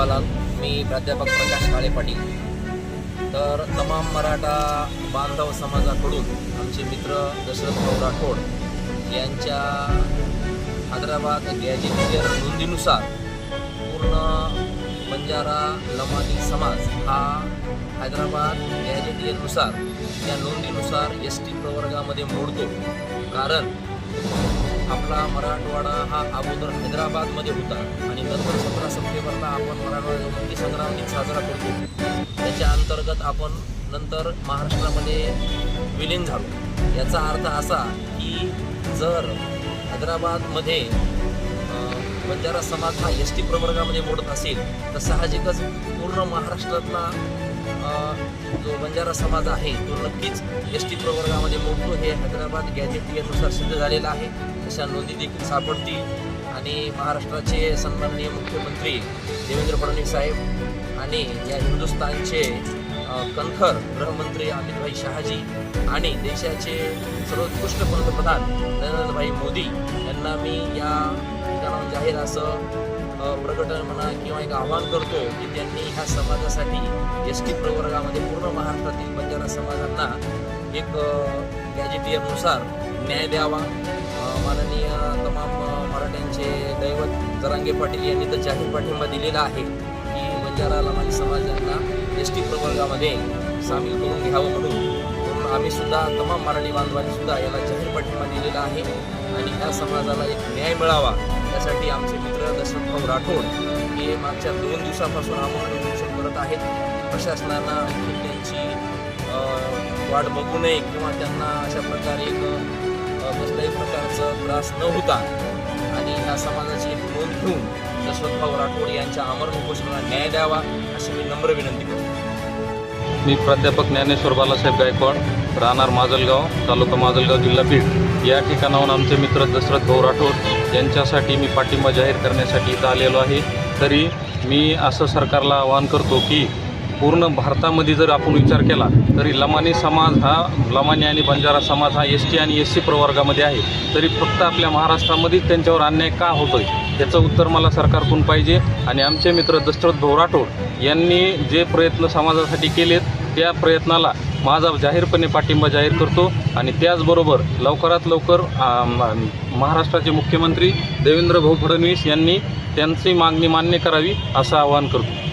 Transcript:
प्राध्यापक प्रकाश काळे पाटील. तर तमाम मराठा बांधव समाजाकडून आमचे मित्र दशरथराव राठोड यांच्या हैदराबाद गॅजेटियर नोंदीनुसार पूर्ण बंजारा लमानी समाज हा हैदराबाद गॅजेटियरनुसार या नोंदीनुसार एस टी प्रवर्गामध्ये मोडतो. कारण आपला मराठवाडा हा अगोदर हैदराबादमध्ये होता आणि नंतर करता आपण मराठवाडा मुक्ती संग्राम दिन साजरा करतो. त्याच्या अंतर्गत आपण नंतर महाराष्ट्रामध्ये विलीन झालो. याचा अर्थ असा की जर हैदराबादमध्ये बंजारा समाज हा एस टी प्रवर्गामध्ये मोडत असेल तर साहजिकच पूर्ण महाराष्ट्रातला जो बंजारा समाज आहे तो नक्कीच एस टी प्रवर्गामध्ये मोडतो. हे हैदराबाद गॅजेटियरनुसार सिद्ध झालेलं आहे. तशा नोंदी देखील सापडतील. आणि महाराष्ट्राचे सन्माननीय मुख्यमंत्री देवेंद्र फडणवीस साहेब आणि या हिंदुस्थानचे कणखर गृहमंत्री अमितभाई शहाजी आणि देशाचे सर्वोत्कृष्ट पंतप्रधान नरेंद्रभाई मोदी यांना मी या ठिकाणाहून जाहीर असं प्रकटन म्हणा किंवा एक आव्हान करतो की त्यांनी ह्या समाजासाठी एस टी प्रवर्गामध्ये पूर्ण महाराष्ट्रातील बंजारा समाजांना एक गॅजेटियरनुसार न्याय द्यावा. माननीय तमाम अ, दैवत जरांगे पाटील यांनी तर जाहीर पाठिंबा दिलेला आहे की बंजारा लमानी समाजांना एस टी प्रवर्गामध्ये सामील करून घ्यावं म्हणून. म्हणून आम्ही सुद्धा तमाम मराठी बांधवांनी सुद्धा याला जाहीर पाठिंबा दिलेला आहे आणि ह्या समाजाला एक न्याय मिळावा यासाठी आमचे मित्र दशरथभाऊ राठोड हे मागच्या दोन दिवसापासून आम्हाला निरीक्षण करत आहेत. प्रशासनानं त्यांची वाट बघू नये किंवा त्यांना अशा प्रकारे एक कसल्याही प्रकारचा त्रास न होता आणि या समाजाची एक नोंद घेऊन यशवंतभाऊ राठोड यांच्या अमर उपोषणाला न्याय द्यावा अशी मी नम्र विनंती करतो. मी प्राध्यापक ज्ञानेश्वर बालासाहेब गायकवाड राहणार माजलगाव तालुका माजलगाव जिल्हा बीड. या ठिकाणाहून आमचे मित्र दशरथ भाऊ राठोड यांच्यासाठी मी पाठिंबा जाहीर करण्यासाठी इथं आलेलो आहे. तरी मी असं सरकारला आवाहन करतो की पूर्ण भारतामध्ये जर आपण विचार केला तरी लमानी समाज हा लमानी आणि बंजारा समाज हा एस टी आणि एस सी प्रवर्गामध्ये आहे. तरी फक्त आपल्या महाराष्ट्रामध्येच त्यांच्यावर अन्याय का होतो आहे याचं उत्तर मला सरकारकडून पाहिजे. आणि आमचे मित्र दशरथ भाऊ राठोड यांनी जे प्रयत्न समाजासाठी केलेत त्या प्रयत्नाला माझा जाहीरपणे पाठिंबा जाहीर करतो. आणि त्याचबरोबर लवकरात लवकर महाराष्ट्राचे मुख्यमंत्री देवेंद्र भाऊ फडणवीस यांनी त्यांची मागणी मान्य करावी असं आवाहन करतो.